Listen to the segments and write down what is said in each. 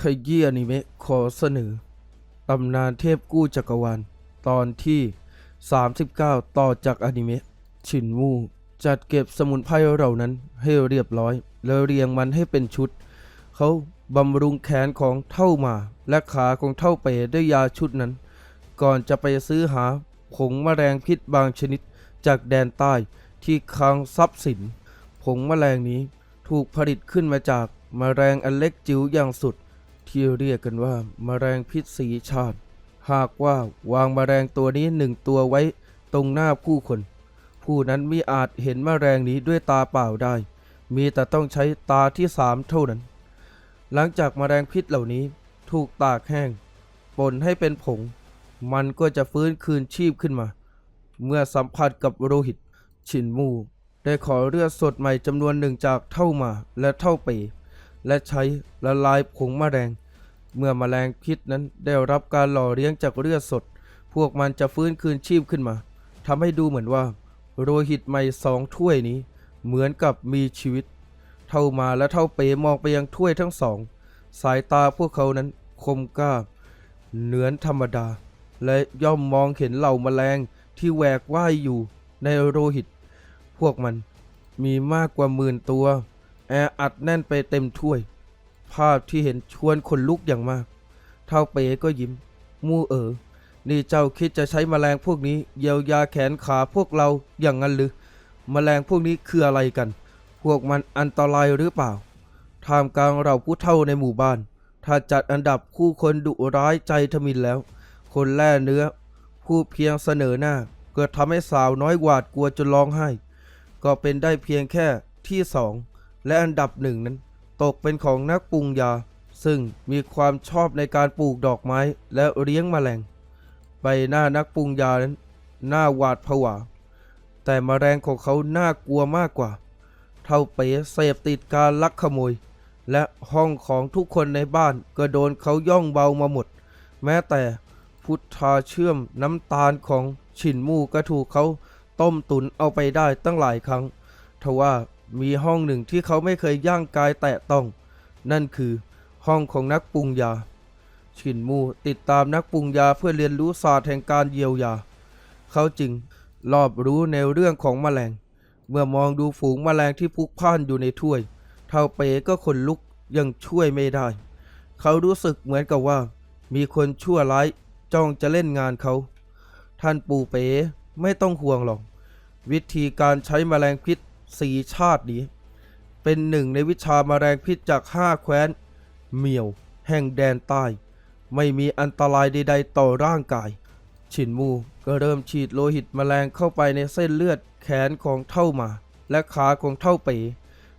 ขยี้อนิเมะขอเสนอ ตำนานเทพกู้จักรวาล ตอนที่ 39 ต่อจากอนิเมะ ชินวูจัดเก็บสมุนไพรเหล่านั้นให้เรียบร้อย แล้วเรียงมันให้เป็นชุด เขาบำรุงแขนของเท่ามา และขาของเท่าเปด้วยยาชุดนั้น ก่อนจะไปซื้อหาผงมแมลงพิษบางชนิดจากแดนใต้ที่คลังทรัพย์สิน ผงมแมลงนี้ถูกผลิตขึ้นมาจากมแมลงอันเล็กจิ๋วอย่างสุด ที่เรียกกันว่าแมลงพิษสีชาติ หากว่าวางแมลงตัวนี้หนึ่งตัวไว้ตรงหน้าผู้คน ผู้นั้นมิอาจเห็นแมลงนี้ด้วยตาเปล่าได้ มีแต่ต้องใช้ตาที่สามเท่านั้น หลังจากแมลงพิษเหล่านี้ถูกตากแห้งป่นให้เป็นผง มันก็จะฟื้นคืนชีพขึ้นมา เมื่อสัมผัสกับโลหิตฉินมูได้ขอเลือดสดใหม่จำนวนหนึ่งจากเท่ามาและเท่าเปและใช้ละลายผงมแมลง เมื่อแมลงพิษนั้นได้รับการหล่อเลี้ยงจากเลือดสด พวกมันจะฟื้นคืนชีพขึ้นมาทำให้ดูเหมือนว่าโลหิตใหม่สองถ้วยนี้ เหมือนกับมีชีวิต เท่ามาและเท่าเปมองไปยังถ้วยทั้งสอง สายตาพวกเขานั้นคมกล้า เหนือนธรรมดา และย่อมมองเห็นเหล่าแมลงที่แหวกว่ายอยู่ในโลหิต พวกมันมีมากกว่าหมื่นตัว แออัดแน่นไปเต็มถ้วย ภาพที่เห็นชวนขนลุกอย่างมาก เท่าเป๋ก็ยิ้ม มู่เอ๋อนี่เจ้าคิดจะใช้แมลงพวกนี้เยียวยาแขนขาพวกเราอย่างนั้นหรือแมลงพวกนี้คืออะไรกัน พวกมันอันตรายหรือเปล่าท่ามกลางเราผู้เท่าในหมู่บ้าน ถ้าจัดอันดับคู่คนดุร้ายใจทมินแล้ว คนแล่เนื้อ ผู้เพียงเสนอหน้า เกิดทำให้สาวน้อยหวาดกลัวจนร้องไห้ ก็เป็นได้เพียงแค่ที่สองและอันดับหนึ่งนั้น ตกเป็นของนักปรุงยา ซึ่งมีความชอบในการปลูกดอกไม้และเลี้ยงแมลง ใบหน้านักปรุงยานั้นน่าหวาดผวา แต่แมลงของเขาน่ากลัวมากกว่า เท่าเป๋เสพติดการลักขโมย และห้องของทุกคนในบ้านก็โดนเขาย่องเบามาหมด แม้แต่พุทธาเชื่อมน้ำตาลของฉินมู่ก็ถูกเขาต้มตุนเอาไปได้ตั้งหลายครั้งทว่า มีห้องหนึ่งที่เขาไม่เคยย่างกายแตะต้อง นั่นคือห้องของนักปรุงยาฉินมูติดตามนักปรุงยาเพื่อเรียนรู้ศาสตร์แห่งการเยียวยา เขาจึงรอบรู้ในเรื่องของแมลง เมื่อมองดูฝูงแมลงที่พุกพ่านอยู่ในถ้วย เท่าเปก็ขนลุกยังช่วยไม่ได้ เขารู้สึกเหมือนกับว่า มีคนชั่วร้ายจ้องจะเล่นงานเขา ท่านปู่เป๋ไม่ต้องห่วงหรอก วิธีการใช้แมลงพิษ สีชาตินี้ เป็นหนึ่งในวิชาแมลงพิษจากห้าแคว้น เมียว แห่งแดนใต้ ไม่มีอันตรายใดๆต่อร่างกาย ฉินมูก็เริ่มฉีดโลหิตแมลงเข้าไปในเส้นเลือดแขนของเท่ามา และขาของเท่าเป๋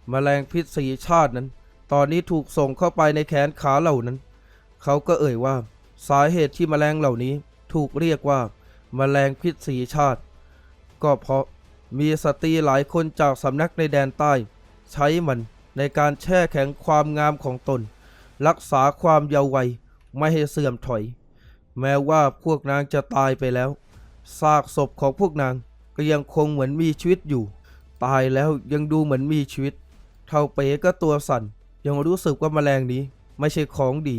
แมลงพิษสีชาตินั้น ตอนนี้ถูกส่งเข้าไปในแขนขาเหล่านั้น เขาก็เอ่ยว่า สาเหตุที่แมลงเหล่านี้ถูกเรียกว่าแมลงพิษสีชาติ ก็เพราะ มีสตรีหลายคนจากสำนักในแดนใต้ ใช้มันในการแช่แข็งความงามของตน รักษาความเยาว์วัยไม่ให้เสื่อมถอย แม้ว่าพวกนางจะตายไปแล้วซากศพของพวกนางก็ยังคงเหมือนมีชีวิตอยู่ ตายแล้วยังดูเหมือนมีชีวิต เท่าเป๋ก็ตัวสั่น ยังรู้สึกว่าแมลงนี้ไม่ใช่ของดี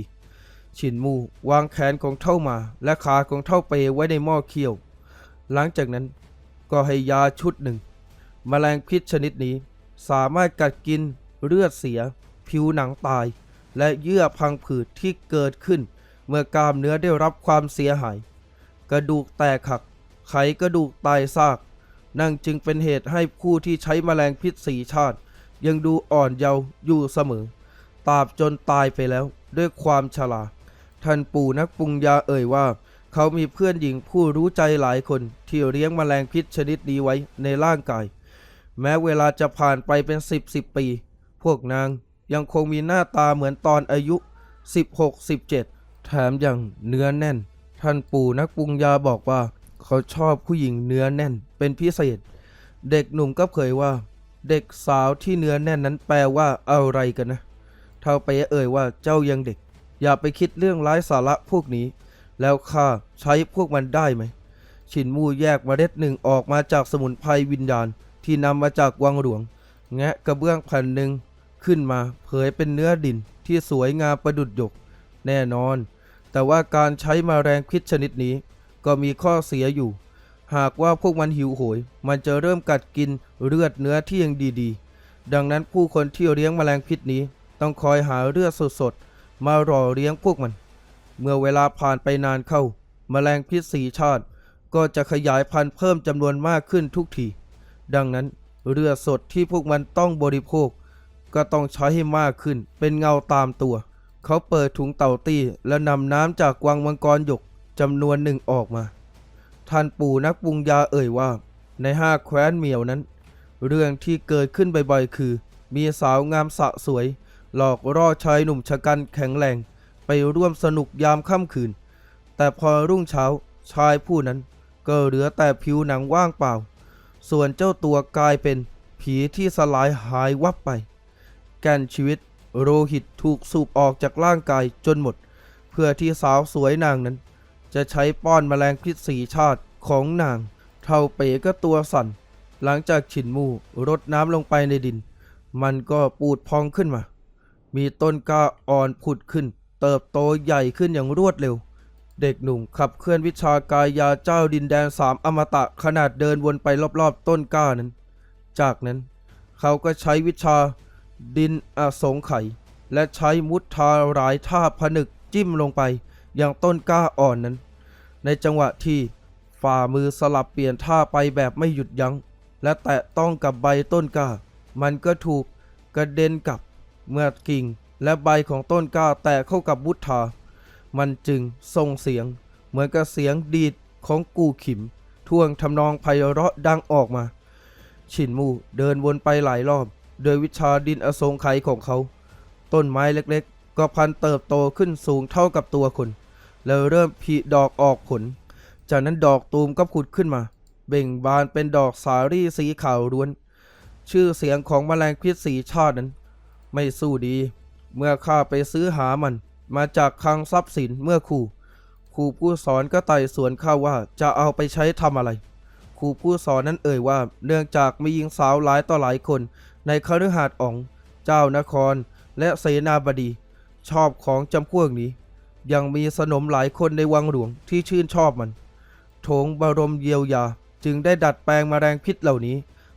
ฉินมูวางแขนของเท่ามา และขาของเท่าเปไว้ในหม้อเคี่ยว หลังจากนั้น ก็ให้ยาชุดหนึ่งแมลงพิษชนิดนี้ สามารถกัดกินเลือดเสีย ผิวหนังตาย และเยื่อพังผืดที่เกิดขึ้น เมื่อกล้ามเนื้อได้รับความเสียหาย กระดูกแตกหัก ไขกระดูกตายซาก นั่นจึงเป็นเหตุให้ผู้ที่ใช้แมลงพิษสีชาติ ยังดูอ่อนเยาว์อยู่เสมอตราบจนตายไปแล้วด้วยความชราท่านปู่นักปรุงยาเอ่ยว่า เขามีเพื่อนหญิงผู้รู้ใจหลายคนที่เลี้ยงแมลงพิษชนิดนี้ไว้ในร่างกาย แม้เวลาจะผ่านไปเป็นสิบสิบปี พวกนางยังคงมีหน้าตาเหมือนตอนอายุ 16-17 แถมยังเนื้อแน่น ท่านปู่นักปรุงยาบอกว่า เขาชอบผู้หญิงเนื้อแน่นเป็นพิเศษ เด็กหนุ่มก็เผยว่า เด็กสาวที่เนื้อแน่นนั้นแปลว่าอะไรกันนะเท่าไปเอ่ยว่าเจ้ายังเด็ก อย่าไปคิดเรื่องไร้สาระพวกนี้ แล้วข้าใช้พวกมันได้ไหมฉินมู่แยกมเมล็ดหนึ่งออกมาจากสมุนไพรวิญญาณที่นำมาจากวังหลวง แงะกระเบื้องแผ่นหนึ่งขึ้นมาเผยเป็นเนื้อดินที่สวยงามประดุดหยก แน่นอน แต่ว่าการใช้มาแรงพิษชนิดนี้ ก็มีข้อเสียอยู่ หากว่าพวกมันหิวโหย มันจะเริ่มกัดกินเลือดเนื้อที่ยังดีๆ ดังนั้นผู้คนที่เลี้ยงมแมลงพิษนี้ ต้องคอยหาเลือดสดๆ มาหล่อเลี้ยงพวกมัน เมื่อเวลาผ่านไปนานเข้าแมลงพิษสีชาติ ก็จะขยายพันธุ์เพิ่มจำนวนมากขึ้นทุกที ดังนั้นเลือสดที่พวกมันต้องบริโภค ก็ต้องใช้ให้มากขึ้น เป็นเงาตามตัว เขาเปิดถุงเต่าตี้และนำน้ำจากวังมังกรหยกจำนวนหนึ่งออกมา ท่านปู่นักปรุงยาเอ่ยว่า ในห้าแคว้นเหมียวนั้น เรื่องที่เกิดขึ้นบ่อยๆ คือ มีสาวงามสะสวย หลอกล่อชายหนุ่มชะกันแข็งแรง ไปร่วมสนุกยามค่ำคืน แต่พอรุ่งเช้าชายผู้นั้นก็เหลือแต่ผิวหนังว่างเปล่า ส่วนเจ้าตัวกลายเป็นผีที่สลายหายวับไป แก่นชีวิตโลหิตถูกสูบออกจากร่างกายจนหมด เพื่อที่สาวสวยนางนั้น จะใช้ป้อนแมลงพิษสีชาติของนาง เท่าเป๋ก็ตัวสั่น หลังจากฉินมูรดน้ำลงไปในดิน มันก็ปูดพองขึ้นมา มีต้นกล้าอ่อนผุดขึ้น เติบโตใหญ่ขึ้นอย่างรวดเร็ว เด็กหนุ่มขับเคลื่อนวิชากายยาเจ้าดินแดนสามอมตะขนาดเดินวนไปรอบๆต้นก้านั้น จากนั้นเขาก็ใช้วิชาดินอสงไขยและใช้มุทาหลายท่าผนึกจิ้มลงไปยังต้นก้าอ่อนนั้น ในจังหวะที่ฝ่ามือสลับเปลี่ยนท่าไปแบบไม่หยุดยัง้ง และแตะต้องกับใบต้นก้า มันก็ถูกกระเด็นกลับเมื่อกิ่ง และใบของต้นกล้าแตะเข้ากับมุดทามันจึงส่งเสียง เหมือนกับเสียงดีดของกูขิมท่วงทำนองไพเราะดังออกมาฉินมูเดินวนไปหลายรอบ โดยวิชาดินอสงไขของเขา ต้นไม้เล็กๆ ก็พันเติบโตขึ้นสูงเท่ากับตัวคน แล้วเริ่มผลิดอกออกผล จากนั้นดอกตูมก็ผุดขึ้นมา เบ่งบานเป็นดอกสาลี่สีขาวล้วน ชื่อเสียงของแมลงพิษสีชาตินั้น ไม่สู้ดี เมื่อข้าไปซื้อหามัน มาจากคลังทรัพย์สินเมื่อครูครูผู้สอนก็ไต่สวนข้าว่าจะเอาไปใช้ทำอะไร ครูผู้สอนนั้นเอ่ยว่า เนื่องจากมีหญิงสาวหลายต่อหลายคน ในคฤหาสน์อ๋องเจ้านคร และเสนาบดี ชอบของจำพวกนี้ ยังมีสนมหลายคนในวังหลวงที่ชื่นชอบมันโถงบรมเยียวยาจึงได้ดัดแปลงมแมลงพิษเหล่านี้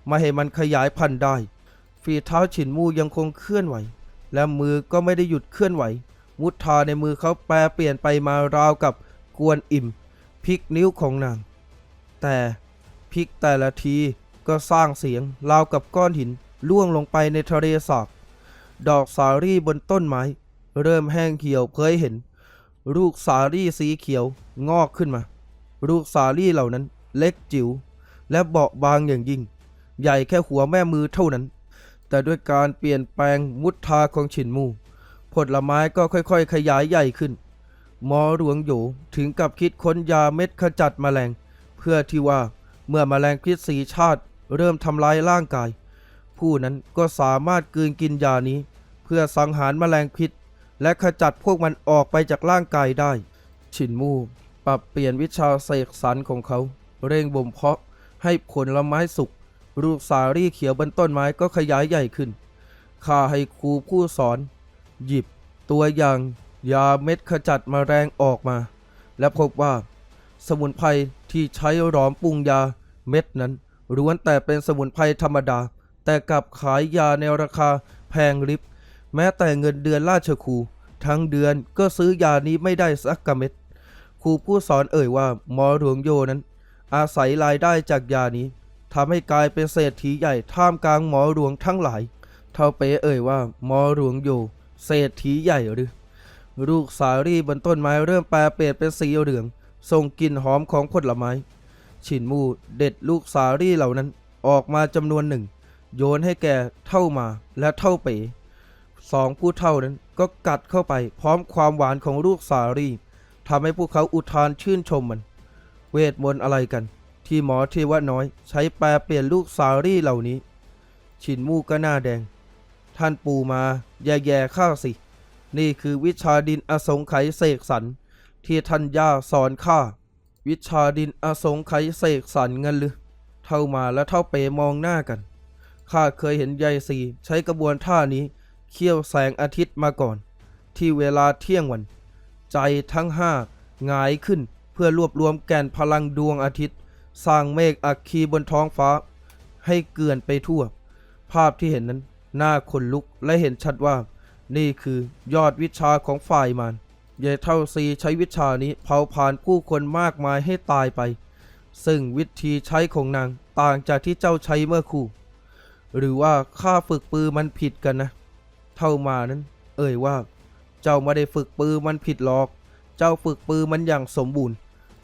มาให้มันขยายพันธุ์ได้ ฝีเท้าฉินมูยังคงเคลื่อนไหว และมือก็ไม่ได้หยุดเคลื่อนไหว มุดทาในมือเขาแปรเปลี่ยนไปมาราวกับกวนอิ่มพลิกนิ้วของนาง แต่พลิกแต่ละทีก็สร้างเสียงราวกับก้อนหินล่วงลงไปในทะเลสาบดอกสาลี่บนต้นไม้ เริ่มแห้งเหี่ยวเผยเห็น ลูกสาลี่สีเขียวงอกขึ้นมา ลูกสาลี่เหล่านั้นเล็กจิ๋วและเบาบางอย่างยิ่ง ใหญ่แค่หัวแม่มือเท่านั้น แต่ด้วยการเปลี่ยนแปลงมุดทาของฉินมู ผลไม้ก็ค่อยๆ ขยายใหญ่ขึ้น หมอหลวงโหยถึงกับคิดค้นยาเม็ดขจัดแมลง เพื่อที่ว่าเมื่อแมลงพิษสีชาติ เริ่มทำลายร่างกาย ผู้นั้นก็สามารถกืนกินยานี้ เพื่อสังหารแมลงพิษ และขจัดพวกมันออกไปจากร่างกายได้ ฉินมูปรับเปลี่ยนวิชาเสกสรรของเขา เร่งบ่มเพาะให้ผลไม้สุก ลูกสาลี่เขียวบนต้นไม้ก็ขยายใหญ่ขึ้น ข้าให้ครูผู้สอน หยิบตัวอย่างยาเม็ดขจัดมแมลงออกมา และพบว่า สมุนไพรที่ใช้หลอมปรุงยาเม็ดนั้นล้วนแต่เป็นสมุนไพรธรรมดา แต่กลับขายยาในราคาแพงลิบ แม้แต่เงินเดือนราชครูทั้งเดือนก็ซื้อยานี้ไม่ได้สักกะเม็ดครูผู้สอนเอ่ยว่าหมอหลวงโยนั้น อาศัยรายได้จากยานี้ ทำให้กลายเป็นเศรษฐีใหญ่ท่ามกลางหมอหลวงทั้งหลาย เท่าเป๋เอ่ยว่าหมอหลวงโยเศรษฐีใหญ่หรือ ลูกสาลี่บนต้นไม้เริ่มแปรเปลี่ยนเป็นสีเหลืองส่งกลิ่นหอมของผลไม้ฉินมูเด็ดลูกสาลี่เหล่านั้นออกมาจำนวนหนึ่ง โยนให้แก่เท่ามาและเท่าเป๋สองผู้เท่านั้นก็กัดเข้าไปพร้อมความหวานของลูกสาลี่ทำให้พวกเขาอุทานชื่นชมมัน เวทมนต์อะไรกัน ที่หมอเทวน้อยใช้แปลเปลี่ยนลูกสาลี่เหล่านี้ฉินมูก็หน้าแดง ท่านปู่มา แย่ๆข้าสิ นี่คือวิชาดินอสงไขยเสกสรรที่ท่านย่าสอนข้า วิชาดินอสงไขยเสกสรรเงินหรือเท่ามาและเท่าเปมองหน้ากัน ข้าเคยเห็นยายสีใช้กระบวนท่านี้เคี่ยวแสงอาทิตย์มาก่อน ที่เวลาเที่ยงวัน ใจทั้งห้าหงายขึ้นเพื่อรวบรวมแก่นพลังดวงอาทิตย์ สร้างเมฆอัคคีบนท้องฟ้า ให้เกลื่อนไปทั่ว ภาพที่เห็นนั้นน่าขนลุกและเห็นชัดว่า นี่คือยอดวิชาของฝ่ายมารยายเท่าซีใช้วิชานี้เผาผ่านผู้คนมากมายให้ตายไป ซึ่งวิธีใช้ของนางต่างจากที่เจ้าใช้เมื่อครู่ หรือว่าข้าฝึกปือมันผิดกันนะ เท่ามานั้น เอ่ยว่า เจ้าไม่ได้ฝึกปือมันผิดหรอก เจ้าฝึกปือมันอย่างสมบูรณ์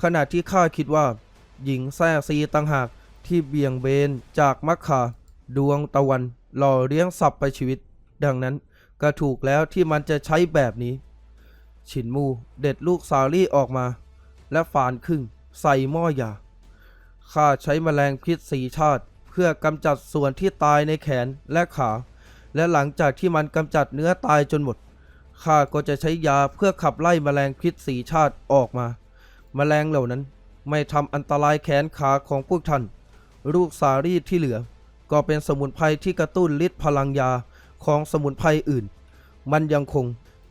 ขณะที่ข้าคิดว่า หญิงแซ่ซีต่างหากที่เบี่ยงเบนจากมักคาดวงตะวันหล่อเลี้ยงสับไปชีวิต ดังนั้นก็ถูกแล้วที่มันจะใช้แบบนี้ ฉินมูเด็ดลูกสาลี่ออกมา และฝานครึ่งใส่หม้อยาข้าใช้แมลงพิษสีชาติ เพื่อกำจัดส่วนที่ตายในแขนและขา และหลังจากที่มันกำจัดเนื้อตายจนหมดข้าก็จะใช้ยาเพื่อขับไล่แมลงพิษสีชาติออกมา แมลงเหล่านั้น ไม่ทำอันตรายแขนขาของพวกท่าน ลูกสารีที่เหลือ ก็เป็นสมุนไพรที่กระตุ้นฤทธิ์พลังยาของสมุนไพรอื่น มันยังคง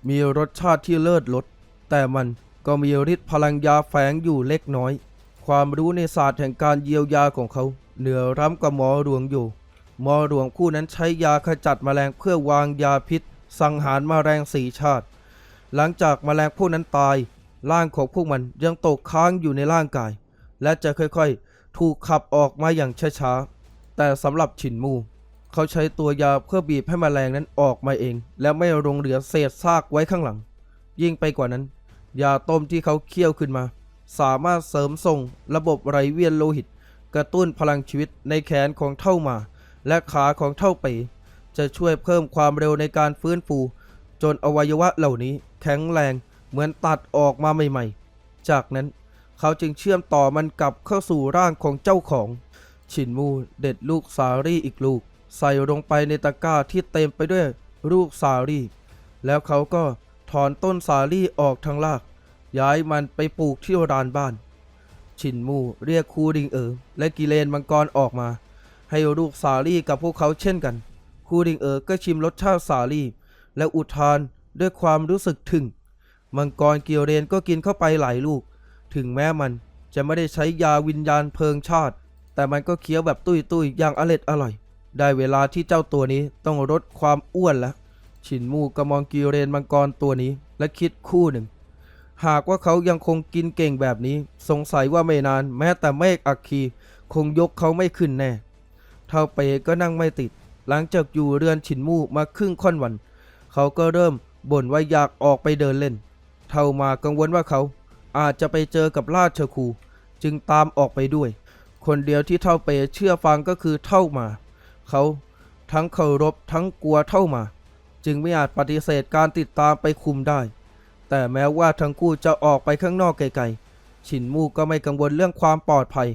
มีรสชาติที่เลิศรสแต่มันก็มีฤทธิ์พลังยาแฝงอยู่เล็กน้อย ความรู้ในศาสตร์แห่งการเยียวยาของเขา เหนือร้ำกว่าหมอหลวงอยู่ หมอหลวงผู้นั้นใช้ยาขจัดแมลงเพื่อวางยาพิษ สังหารแมลงสีชาติ หลังจากแมลงพวกนั้นตาย ร่างของพวกมันยังตกค้างอยู่ในร่างกาย และจะค่อยๆ ถูกขับออกมาอย่างช้าๆ แต่สำหรับฉินมู เขาใช้ตัวยาเพื่อบีบให้แมลงนั้นออกมาเอง และไม่ลงเหลือเศษซากไว้ข้างหลัง ยิ่งไปกว่านั้น ยาต้มที่เขาเคี่ยวขึ้นมา สามารถเสริมส่งระบบไหลเวียนโลหิต กระตุ้นพลังชีวิตในแขนของเท่ามา และขาของเท่าเป๋จะช่วยเพิ่มความเร็วในการฟื้นฟู จนอวัยวะเหล่านี้แข็งแรง เหมือนตัดออกมาใหม่ๆ จากนั้นเขาจึงเชื่อมต่อมันกลับเข้าสู่ร่างของเจ้าของฉินมูเด็ดลูกสาลี่อีกลูก ใส่ลงไปในตะกร้าที่เต็มไปด้วยลูกสาลี่ แล้วเขาก็ถอนต้นสาลี่ออกทั้งราก ย้ายมันไปปลูกที่ลานบ้านฉินมูเรียกคูดิงเอ๋อและกิเลนมังกรออกมา ให้ลูกสาลี่กับพวกเขาเช่นกันคูดิงเอ๋อก็ชิมรสชาติสาลี่ และอุทานด้วยความรู้สึกถึง มังกรเกียวเรนก็กินเข้าไปหลายลูก ถึงแม้มันจะไม่ได้ใช้ยาวิญญาณเพลิงชาติ แต่มันก็เคี้ยวแบบตุ้ยตุ้ยอย่างอร็ดอร่อย ได้เวลาที่เจ้าตัวนี้ต้องลดความอ้วนแล้วฉินมูก็มองกิเรนมังกรตัวนี้และคิดคู่หนึ่ง หากว่าเขายังคงกินเก่งแบบนี้ สงสัยว่าไม่นานแม้แต่เมฆอัคคีคงยกเขาไม่ขึ้นแน่ เท่าเปก็นั่งไม่ติด หลังจากอยู่เรือนฉินมูมาครึ่งค่อนวัน เขาก็เริ่มบ่นว่าอยากออกไปเดินเล่น เท่ามากังวลว่าเขาอาจจะไปเจอกับราชครูจึงตามออกไปด้วย คนเดียวที่เท่าเปเชื่อฟังก็คือเท่ามา เขาทั้งเคารพทั้งกลัวเท่ามา จึงไม่อาจปฏิเสธการติดตามไปคุมได้ แต่แม้ว่าทั้งคู่จะออกไปข้างนอกไกลๆฉินมูก็ไม่กังวลเรื่องความปลอดภัย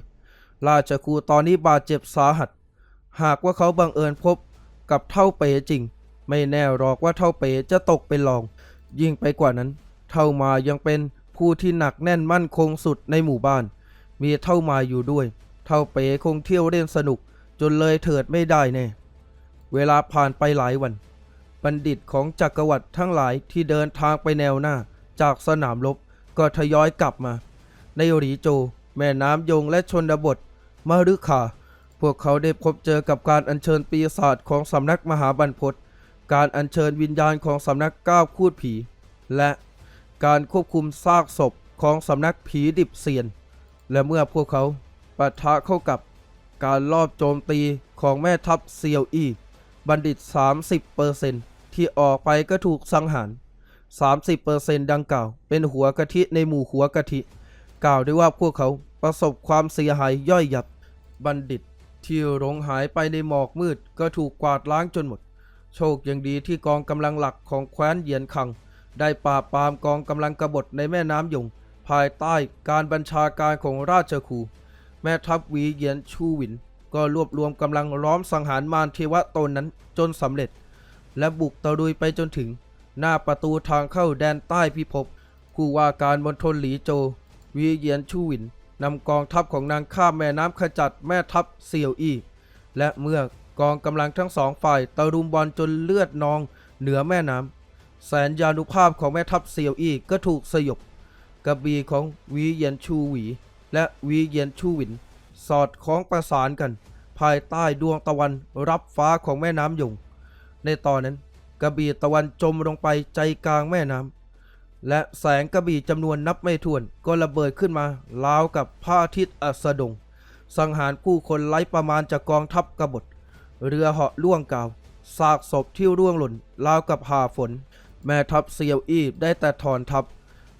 ราชครูตอนนี้บาดเจ็บสาหัส หากว่าเขาบังเอิญพบกับเท่าเป๋จริง ไม่แน่หรอกว่าเท่าเป๋จะตกเป็นรอง ยิ่งไปกว่านั้น เท่ามายังเป็นผู้ที่หนักแน่นมั่นคงสุดในหมู่บ้าน มีเท่ามาอยู่ด้วย เท่าเป๋คงเที่ยวเล่นสนุกจนเลยเถิดไม่ได้แน่ เวลาผ่านไปหลายวัน บัณฑิตของจักรวรรดิทั้งหลายที่เดินทางไปแนวหน้า จากสนามรบก็ทยอยกลับมา ในหลีโจ แม่น้ำยงและชนบทมารุขาพวกเขาได้พบเจอกับการอัญเชิญปีศาจของสำนักมหาบรรพตการอัญเชิญวิญญาณของสำนักก้าวคูดผี และ การควบคุมซากศพของสำนักผีดิบเซียน และเมื่อพวกเขาปะทะเข้ากับการลอบโจมตีของแม่ทัพเซียวอี้บัณฑิต 30%ที่ออกไปก็ถูกสังหาร 30%ดังกล่าว เป็นหัวกะทิในหมู่หัวกะทิ กล่าวได้ว่าพวกเขาประสบความเสียหายย่อยยับ บัณฑิตที่หลงหายไปในหมอกมืดก็ถูกกวาดล้างจนหมด โชคยังดีที่กองกำลังหลักของแคว้นเยียนคัง ได้ปราบปรามกองกำลังกบฏในแม่น้ำยง ภายใต้การบัญชาการของราชครู แม่ทัพวีเยียนชูหวิน ก็รวบรวมกำลังล้อมสังหารมารเทวะตนนั้นจนสำเร็จ และบุกตะลุยไปจนถึง หน้าประตูทางเข้าแดนใต้พิภพผู้ว่าการมณฑลหลีโจ วีเยียนชูหวินนำกองทัพของนางข้ามแม่น้ำขจัดแม่ทัพเซียวอีและเมื่อกองกำลังทั้งสองฝ่ายตะรุมบอลจนเลือดนองเหนือแม่น้ำ แสนยานุภาพของแม่ทัพเซียวอี้ก็ถูกสยบกระบีของวีเยียนชูหวี และวีเยียนชูหวิน สอดคล้องประสานกัน ภายใต้ดวงตะวันรับฟ้าของแม่น้ำหยง ในตอนนั้นกระบี่ตะวันจมลงไปใจกลางแม่น้ำและแสงกระบี่จำนวนนับไม่ถ้วนก็ระเบิดขึ้นมาราวกับพระอาทิตย์อัสดง สังหารผู้คนไร้ประมาณจากกองทัพกบฏ เรือเหาะล่วงกาวซากศพที่ร่วงหล่นราวกับหาฝน แม่ทัพเซียวอี้ได้แต่ถอนทัพ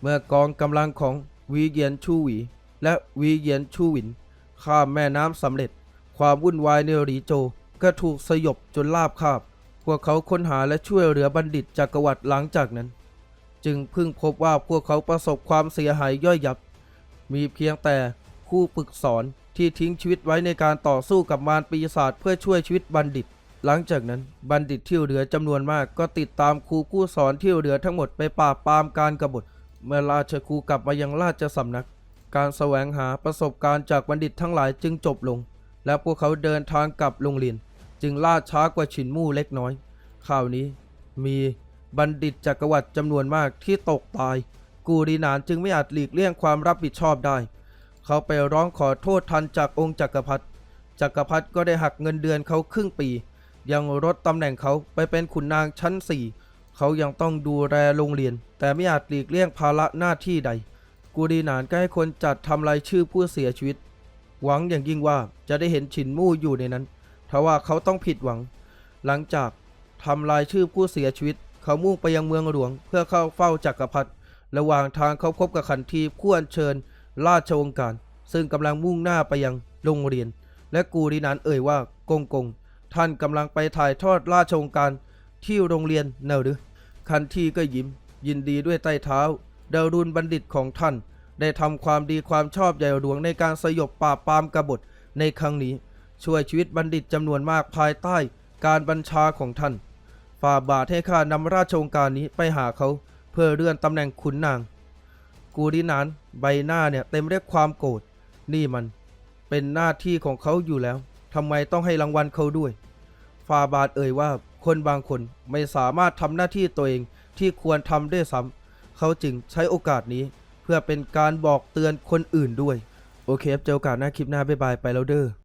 เมื่อกองกำลังของวีเยียนชูหวี และวีเยียนชูหวิน ข้ามแม่น้ำสำเร็จ ความวุ่นวายในหลีโจก็ถูกสยบจนลาบคาบ พวกเขาค้นหาและช่วยเหลือบัณฑิตจักรวรรดิหลังจากนั้น จึงเพิ่งพบว่าพวกเขาประสบความเสียหายย่อยยับ มีเพียงแต่คู่ฝึกสอนที่ทิ้งชีวิตไว้ในการต่อสู้กับมารปีศาจเพื่อช่วยชีวิตบัณฑิต หลังจากนั้นบัณฑิตที่เหลือจำนวนมากก็ติดตามครูผู้สอนที่เหลือทั้งหมดไปปราบปรามการกบฏเมื่อราชครูกลับมายังราชสำนัก การแสวงหาประสบการณ์จากบัณฑิตทั้งหลายจึงจบลง และพวกเขาเดินทางกลับโรงเรียน จึงล่าช้ากว่าฉินมู่เล็กน้อยข่าวนี้มีบัณฑิตจักรวรรดิจำนวนมากที่ตกตาย กูรีนานจึงไม่อาจหลีกเลี่ยงความรับผิดชอบได้ เขาไปร้องขอโทษทันจากองค์จักรพรรดิจักรพรรดิก็ได้หักเงินเดือนเขาครึ่งปี ยังลดตำแหน่งเขาไปเป็นขุนนางชั้นสี่เขายังต้องดูแลโรงเรียน แต่ไม่อาจหลีกเลี่ยงภาระหน้าที่ใด กูดีนานก็ให้คนจัดทำรายชื่อผู้เสียชีวิต หวังอย่างยิ่งว่าจะได้เห็นฉินมู่อยู่ในนั้นทว่าเขาต้องผิดหวัง หลังจากทำรายชื่อผู้เสียชีวิต เขามุ่งไปยังเมืองหลวง เพื่อเข้าเฝ้าจักรพรรดิระหว่างทางเขาพบกับขันทีผู้อัญเชิญ ราชวงศ์การ ซึ่งกำลังมุ่งหน้าไปยังโรงเรียน และกูดีนานเอ่ยว่ากงกง ท่านกำลังไปถ่ายทอดราชวงการที่โรงเรียนเนหรือ คันทีก็ยิ้ม ยินดีด้วยใต้เท้า ดารุณบัณฑิตของท่าน ได้ทำความดีความชอบใหญ่หลวงในการสยบปราบปรามกบฏในครั้งนี้ ช่วยชีวิตบัณฑิตจำนวนมากภายใต้การบัญชาของท่าน ฝ่าบาทให้ข้านำราชองการนี้ไปหาเขา เพื่อเลื่อนตำแหน่งขุนนาง กูดินานใบหน้าเนี่ยเต็มไปด้วยความโกรธนี่มันเป็นหน้าที่ของเขาอยู่แล้ว ทำไมต้องให้รางวัลเขาด้วย ฟาบาดเอ่ยว่าคนบางคนไม่สามารถทำหน้าที่ตัวเองที่ควรทำได้ซ้ำเขาจึงใช้โอกาสนี้เพื่อเป็นการบอกเตือนคนอื่นด้วย โอเคครับเจอโอกาสหน้าคลิปหน้าบ๊ายบายไปแล้วเด้อ